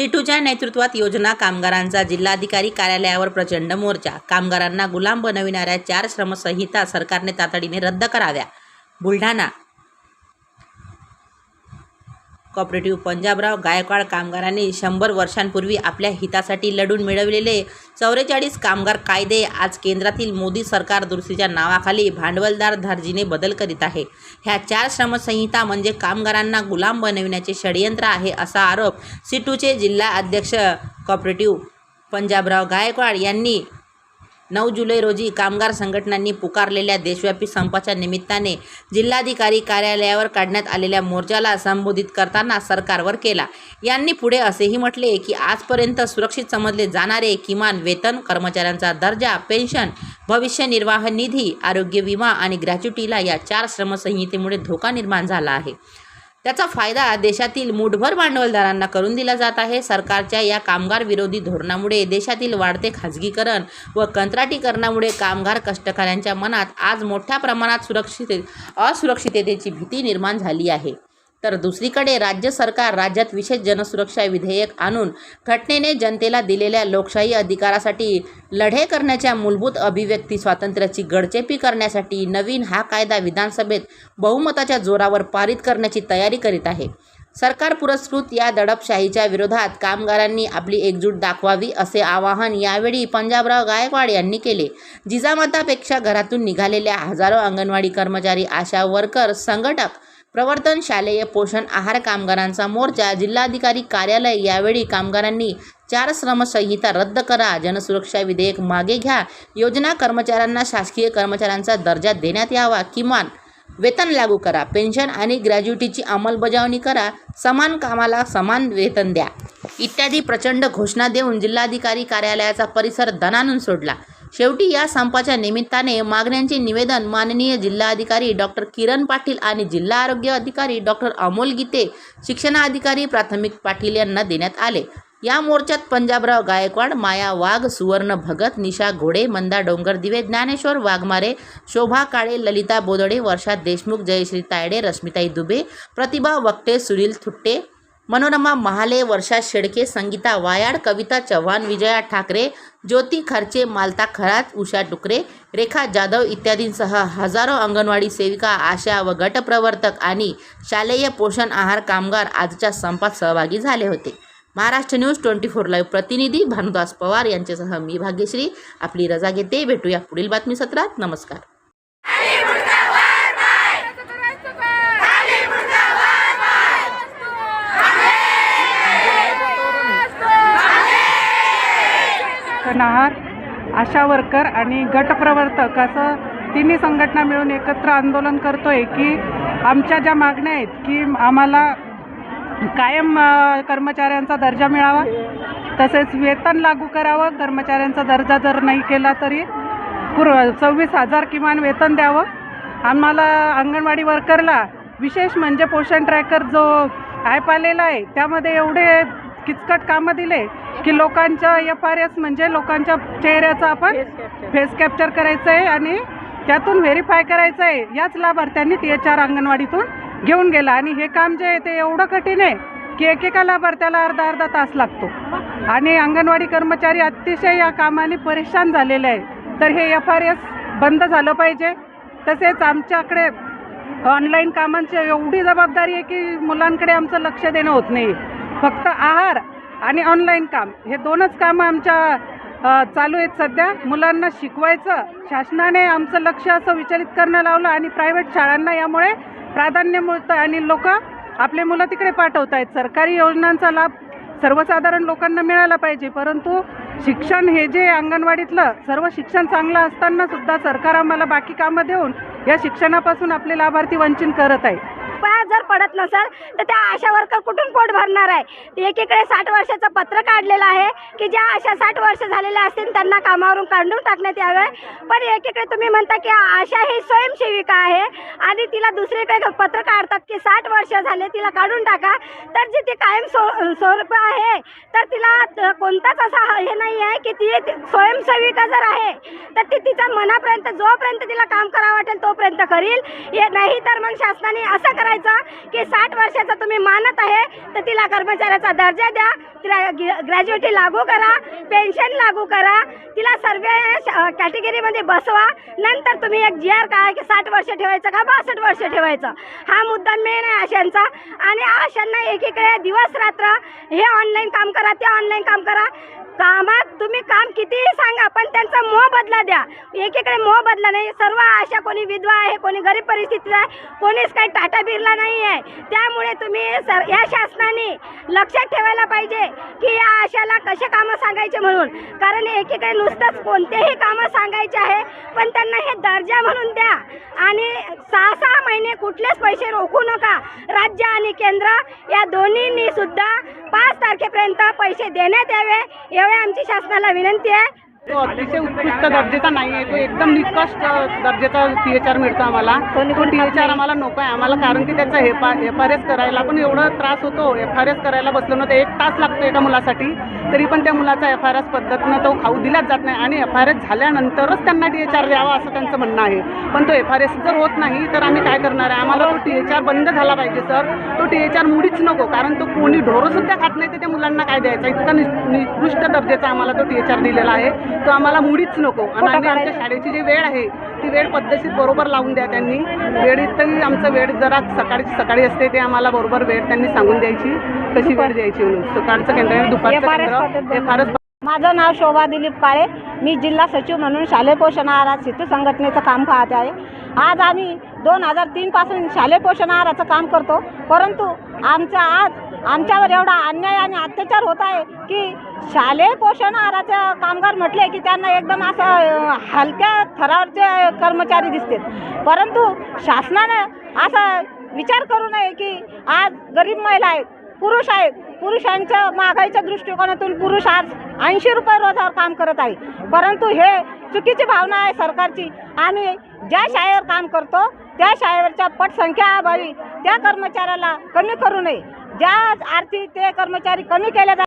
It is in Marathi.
सिटूच्या नेतृत्वात योजना कामगारांचा जिल्हाधिकारी कार्यालयावर प्रचंड मोर्चा. कामगारांना गुलाम बनविणाऱ्या चार श्रमसंहिता सरकारने तातडीने रद्द कराव्या. बुलढाणा कॉपरेटिव्ह पंजाबराव गायकवाड कामगारांनी शंभर वर्षांपूर्वी आपल्या हितासाठी लढून मिळवलेले चौवेचाळीस कामगार कायदे आज केंद्रातील मोदी सरकार दुरुस्तीच्या नावाखाली भांडवलदार धार्जीने बदल करीत आहे. ह्या चार श्रमसंहिता म्हणजे कामगारांना गुलाम बनविण्याचे षडयंत्र आहे असा आरोप सिटूचे जिल्हा अध्यक्ष कॉपरेटिव्ह पंजाबराव गायकवाड यांनी नऊ जुलै रोजी कामगार संघटनांनी पुकारलेल्या देशव्यापी संपाच्या निमित्ताने जिल्हाधिकारी कार्यालयावर काढण्यात आलेल्या मोर्चाला संबोधित करताना सरकारवर केला. यांनी पुढे असेही म्हटले की आजपर्यंत सुरक्षित समजले जाणारे किमान वेतन कर्मचाऱ्यांचा दर्जा पेन्शन भविष्य निर्वाह निधी आरोग्य विमा आणि ग्रॅच्युटीला या चार श्रमसंहितेमुळे धोका निर्माण झाला आहे. त्याचा फायदा देशातील मूठभर भांडवलदारांना करून दिला जात आहे. सरकारच्या या कामगार विरोधी धोरणामुळे देशातील वाढते खाजगीकरण व कंत्राटीकरणामुळे कामगार कष्टकऱ्यांच्या मनात आज मोठ्या प्रमाणात सुरक्षित असुरक्षिततेची भीती निर्माण झाली आहे. तर दुसरीकडे राज्य सरकार राज्यात विशेष जनसुरक्षा विधेयक आणून घटनेने जनतेला दिलेल्या लोकशाही अधिकारासाठी लढे करण्याच्या मूलभूत अभिव्यक्ती स्वातंत्र्याची गडचेपी करण्यासाठी नवीन हा कायदा विधानसभेत बहुमताच्या जोरावर पारित करण्याची तयारी करीत आहे. सरकार पुरस्कृत या दडपशाहीच्या विरोधात कामगारांनी आपली एकजूट दाखवावी असे आवाहन यावेळी पंजाबराव गायकवाड यांनी केले. जिजामातापेक्षा घरातून निघालेल्या हजारो अंगणवाडी कर्मचारी आशा वर्कर संघटक प्रवर्तन शालेय पोषण आहार कामगारांचा मोर्चा जिल्हाधिकारी कार्यालय यावेळी कामगारांनी चार श्रमसंहिता रद्द करा जनसुरक्षा विधेयक मागे घ्या योजना कर्मचाऱ्यांना शासकीय कर्मचाऱ्यांचा दर्जा देण्यात यावा किमान वेतन लागू करा पेन्शन आणि ग्रॅज्युटीची अंमलबजावणी करा समान कामाला समान वेतन द्या. इत्यादी प्रचंड घोषणा देऊन जिल्हाधिकारी कार्यालयाचा परिसर दणानून सोडला. शेवटी या संपाच्या निमित्ताने मागण्यांचे निवेदन माननीय जिल्हाधिकारी डॉक्टर किरण पाटील आणि जिल्हा आरोग्य अधिकारी डॉक्टर अमोल गीते शिक्षणाधिकारी प्राथमिक पाटील यांना देण्यात आले. या मोर्चात पंजाबराव गायकवाड माया वाघ सुवर्ण भगत निशा घोडे मंदा डोंगर दिवे ज्ञानेश्वर वाघमारे शोभा काळे ललिता बोदडे वर्षा देशमुख जयश्री तायडे रश्मिताई दुबे प्रतिभा वक्टे सुनील थुट्टे मनोरमा महाले वर्षा शेडके संगीता वायाड कविता चव्हाण विजया ठाकरे ज्योती खर्चे मालता खरात उषा डुकरे रेखा जाधव इत्यादींसह हजारो अंगणवाडी सेविका आशा व गटप्रवर्तक आणि शालेय पोषण आहार कामगार आजच्या संपात सहभागी झाले होते. Maharashtra news twenty four live प्रतिनिधी भानुदास पवार यांच्यासह मी भाग्यश्री. आपली रजा घेते. भेटूया पुढील बातमी सत्रात नमस्कार. नहार आशा वर्कर आणि गटप्रवर्तक असं तिन्ही संघटना मिळून एकत्र आंदोलन करतो आहे की आमच्या ज्या मागण्या आहेत की आम्हाला कायम कर्मचाऱ्यांचा दर्जा मिळावा तसेच वेतन लागू करावं कर्मचाऱ्यांचा दर्जा जर नाही केला तरी पूर्व सव्वीस हजार किमान वेतन द्यावं. आम्हाला अंगणवाडी वर्करला विशेष म्हणजे पोषण ट्रॅकर जो ॲप आलेला आहे त्यामध्ये एवढे किचकट कामं दिले की लोकांच्या एफ आर एस म्हणजे लोकांच्या चेहऱ्याचं आपण फेस कॅप्चर करायचं आहे आणि त्यातून व्हेरीफाय करायचं आहे याच लाभार्थ्यांनी टी एच आर अंगणवाडीतून घेऊन गेला. आणि हे काम जे आहे ते एवढं कठीण आहे की एकेका लाभार्थ्याला अर्धा अर्धा तास लागतो. आणि अंगणवाडी कर्मचारी अतिशय या कामाने परेशान झालेले आहे तर हे एफ आर एस बंद झालं पाहिजे. तसेच आमच्याकडे ऑनलाईन कामांची एवढी जबाबदारी आहे की मुलांकडे आमचं लक्ष देणं होत नाही फक्त आहार आणि ऑनलाईन काम. हे दोनच कामं आमच्या चालू आहेत सध्या. मुलांना शिकवायचं शासनाने आमचं लक्ष असं विचलित करणं लावलं आणि प्रायव्हेट शाळांना यामुळे प्राधान्य मिळतं आणि लोक आपले मुलं तिकडे पाठवत आहेत. सरकारी योजनांचा लाभ सर्वसाधारण लोकांना मिळाला पाहिजे. परंतु शिक्षण हे जे अंगणवाडीतलं सर्व शिक्षण चांगलं असताना सुद्धा सरकार आम्हाला बाकी कामं देऊन या शिक्षणापासून आपले लाभार्थी वंचित करत आहे. जर पडत नसेल तर त्या आशा वर्कर कुठून पोट भरणार आहे? एकीकडे साठ वर्षाचं पत्र काढलेलं आहे की ज्या आशा साठ वर्ष झालेल्या असतील त्यांना कामावरून काढून टाकण्यात यावे. पण एकीकडे तुम्ही म्हणता की आशा ही स्वयंसेविका आहे आणि तिला दुसरीकडे पत्र काढतात की साठ वर्ष झाले तिला काढून टाका. तर जी ती कायम सो स्वरूप आहे तर तिला कोणताच असा हे नाही आहे की ती ती स्वयंसेविका जर आहे तर ती तिच्या मनापर्यंत जोपर्यंत तिला काम करावं वाटेल तोपर्यंत करील. हे नाही तर मग शासनाने असं करायचं की साठ वर्षाचा तुम्ही मानत आहे तर तिला कर्मचाऱ्याचा दर्जा द्या तिला ग्रॅज्युएटी लागू करा पेन्शन लागू करा तिला सर्व कॅटेगरीमध्ये बसवा नंतर तुम्ही एक जी आर काढा की साठ वर्ष ठेवायचं का बासष्ट वर्ष ठेवायचं. हा मुद्दा मेन आहे आशांचा आणि आशांना एकीकडे दिवस रात्र हे ऑनलाईन काम करा ते ऑनलाईन काम करा. कामात तुम्ही काम कितीही सांगा पण त्यांचा मोह बदला द्या. एकीकडे मोह बदला नाही. सर्व आशा कोणी विधवा आहे कोणी गरीब परिस्थितीत आहे कोणीच काही टाटा बिरला नाही आहे. त्यामुळे तुम्ही सर या शासनाने लक्षात ठेवायला पाहिजे की या आशाला कसे कामं सांगायचे म्हणून. कारण एकीकडे नुसतंच कोणतेही कामं सांगायचे आहे पण त्यांना हे दर्जा म्हणून द्या. आणि सहा सहा महिने कुठलेच पैसे रोखू नका. राज्य आणि केंद्र या दोन्हींनी सुद्धा पाच तारखेपर्यंत पैसे देण्यात यावे एवढे आमची शासनाला विनंती आहे. तो अतिशय उत्कृष्ट दर्जाचा नाही आहे. तो एकदम निकृष्ट दर्जाचा टी एच आर मिळतो आम्हाला. तो टी एच आर आम्हाला नको आहे आम्हाला कारण की त्याचा एफ एफ आर एस करायला पण एवढा त्रास होतो. एफ आर एस करायला बसलो ना तर एक तास लागतो एका मुलासाठी. तरी पण त्या मुलाचा एफ आर एस पद्धतीनं तो खाऊ दिलाच जात नाही. आणि एफ आर एस झाल्यानंतरच त्यांना टी एच आर द्यावा असं त्यांचं म्हणणं आहे. पण तो एफ आर एस जर होत नाही तर आम्ही काय करणार आहे? आम्हाला तो टी एच आर बंद झाला पाहिजे सर. तो टी एच आर मुळीच नको. कारण तो कोणी ढोरंसुद्धा खात नाही तर त्या मुलांना काय द्यायचा? इतका निकृष्ट दर्जाचा आम्हाला तो टी एच आर दिलेला आहे. तो आम्हाला मुळीच नको. आणि आम्ही आमच्या शाळेची जी वेळ आहे ती वेळ पद्धतशीर बरोबर लावून द्या त्यांनी. वेळीतही आमचं वेळ जरा सकाळची सकाळी असते ते आम्हाला बरोबर वेळ त्यांनी सांगून द्यायची. कशी वेळ द्यायची म्हणून. सकाळचं केंद्र दुपारचं केंद्र. हे फारच माझं नाव शोभा दिलीप काळे. मी जिल्हा सचिव म्हणून शालेय पोषण आहारात सेतू संघटनेचं काम पाहत आहे. आज आम्ही दोन हजार तीनपासून शालेय पोषण आहाराचं काम करतो. परंतु आमचा आज आमच्यावर एवढा अन्याय आणि अत्याचार होत आहे की शालेय पोषण आहाराचं कामगार म्हटले की त्यांना एकदम असं हलक्या थरावरचे कर्मचारी दिसतात. परंतु शासनानं असा विचार करू नये की आज गरीब महिला आहेत पुरुष आहेत पुरुषांच्या महागाईच्या दृष्टिकोनातून पुरुष आज ऐंशी रुपये रोजावर काम करत आहे. परंतु हे चुकीची भावना आहे सरकारची. आम्ही ज्या शाळेवर काम करतो त्या शाळेवरच्या पटसंख्या अभावी त्या कर्मचाऱ्याला कमी करू नये. ज्या आर्थिक ते कर्मचारी कमी केले जातात